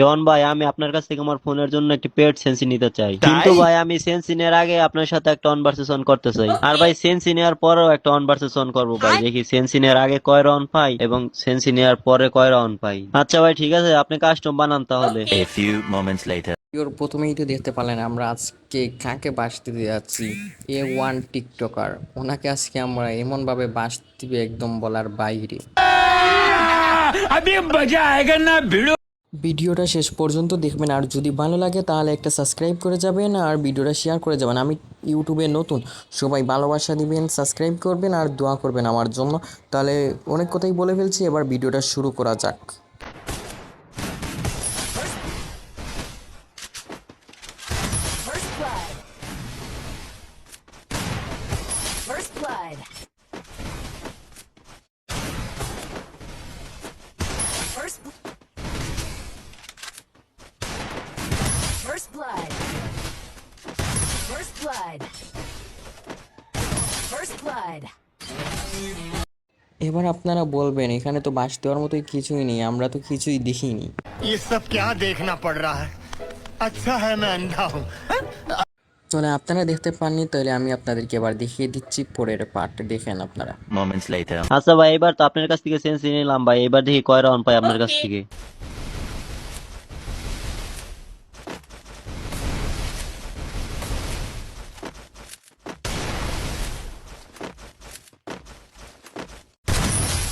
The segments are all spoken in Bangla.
ইয়ন ভাই আমি আপনার কাছ থেকে আমার ফোনের জন্য একটি পেড সেন্সি নিতে চাই। কিন্তু ভাই আমি সেন্সি নেওয়ার আগে আপনার সাথে একটা অন ভার্সেস অন করতে চাই। আর ভাই সেন্সি নেওয়ার পরেও একটা অন ভার্সেস অন করব ভাই। দেখি সেন্সি নেওয়ার আগে কয় রাউন্ড পাই এবং সেন্সি নেওয়ার পরে কয় রাউন্ড পাই। আচ্ছা ভাই ঠিক আছে আপনি কাস্টম বানান তাহলে। Few moments later. ভিডিওর প্রথমেই তো দেখতে পারলেন আমরা আজকে কাকে বাস দিতে যাচ্ছি? এ ওয়ান টিকটকার ওনাকে আজকে আমরা এমনভাবে বাস দিবে একদম বলার বাইরে। ভিডিওটা শেষ পর্যন্ত দেখবেন। আর যদি ভালো লাগে, তাহলে একটা সাবস্ক্রাইব করে যাবেন আর ভিডিওটা শেয়ার করে যাবেন। আমি ইউটিউবে নতুন, সবাই ভালোবাসা দিবেন সাবস্ক্রাইব করবেন আর দোয়া করবেন আমার জন্য। তাহলে অনেক কথাই বলে ফেলছি, এবার ভিডিওটা শুরু করা যাক। Blood. First blood. First blood. এবার আপনারা বলবেন এখানে তো বাস দেওয়ার মতোই কিছুই নেই আমরা তো কিছুই দেখিনি ये सब क्या देखना पड़ रहा है अच्छा है मैं अंधा हूँ তাহলে আপনারা দেখতে পাননি তাহলে আমি আপনাদেরকে এবার দেখিয়ে দিচ্ছি পরের পার্ট দেখেন আপনারা Moments later. আচ্ছা ভাই এবার তো আপনার কাছ থেকে সেন্সি নিলাম ভাই এবার দেখি কয় রাউন্ড পাই আপনার কাছ থেকে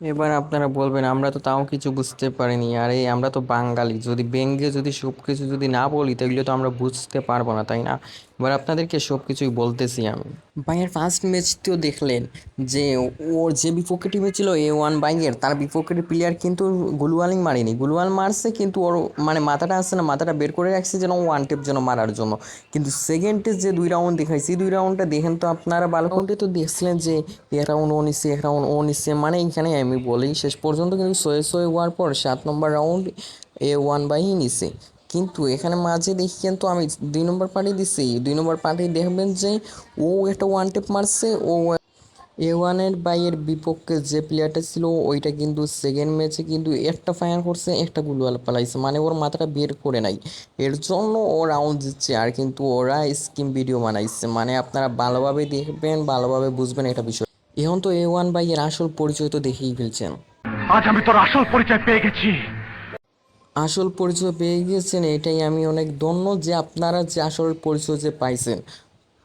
এবার আপনারা বলবেন, আমরা তো তাও কিছু বুঝতে পারিনি। আরে, আমরা তো বাঙালি। যদি ব্যঙ্গে যদি সব কিছু যদি না বলি তাহলে তো আমরা বুঝতে পারব না, তাই না? এবার আপনাদেরকে সব কিছুই বলতেছি আমি। বাইয়ের ফার্স্ট ম্যাচটিও দেখলেন যে, ওর যে বিপক্ষে টিমে ছিল এ ওয়ান বাইয়ের, তার বিপক্ষের প্লেয়ার কিন্তু গুলওয়ালিং মারেনি। গুলওয়াল মারছে কিন্তু ওর মানে মাথাটা আসছে না, মাথাটা বের করে রাখছে যেন ওয়ান টেপ যেন মারার জন্য। কিন্তু সেকেন্ড সেকেন্ডে যে দুই রাউন্ড দেখাইছি দুই রাউন্ডটা দেখেন তো আপনারা ভালো তো দেখছিলেন যে এক রাউন্ড ও নিচ্ছে এক রাউন্ড ও নিচ্ছে মানে এখানে আমি বলি শেষ পর্যন্ত কিন্তু শয়ে শয়ে হওয়ার পর সাত নম্বর রাউন্ড এ ওয়ান বাইই নিছে। কিন্তু এখানে মাঝে দেখি কিন্তু আমি দুই নম্বর পার্টি দিছি। দুই নম্বর পার্টি দেখবেন যে ও একটা ওয়ান টেপ মারছে, ও এ ওয়ানের বাইয়ের বিপক্ষে যে প্লেয়ারটা ছিল, ওইটা কিন্তু সেকেন্ড ম্যাচে কিন্তু একটা ফায়ার করছে, একটা গুলওয়াল পালাইছে। মানে ওর মাথাটা বের করে নাই। এর জন্য ও রাউন্ড দিচ্ছে আর কিন্তু ওরা স্কিম ভিডিও বানাইছে। মানে আপনারা ভালোভাবে দেখবেন, ভালোভাবে বুঝবেন এটা বিষয়। এখন তো এ ওয়ান বাই এর আসল পরিচয় তো দেখেই ফেলছেন। আজ আমি তোর আসল পরিচয় পেয়ে গেছি। আসল পরিচয় পেয়ে গিয়েছেন এটাই আমি অনেক ধন্য যে আপনারা যে আসল পরিচয় যে পাইছেন।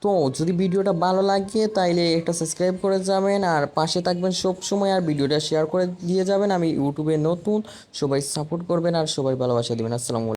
তো যদি ভিডিওটা ভালো লাগে তাইলে একটা সাবস্ক্রাইব করে যাবেন আর পাশে থাকবেন সব সময় আর ভিডিওটা শেয়ার করে দিয়ে যাবেন। আমি ইউটিউবে নতুন সবাই সাপোর্ট করবেন আর সবাই ভালোবাসা দেবেন। আসসালামু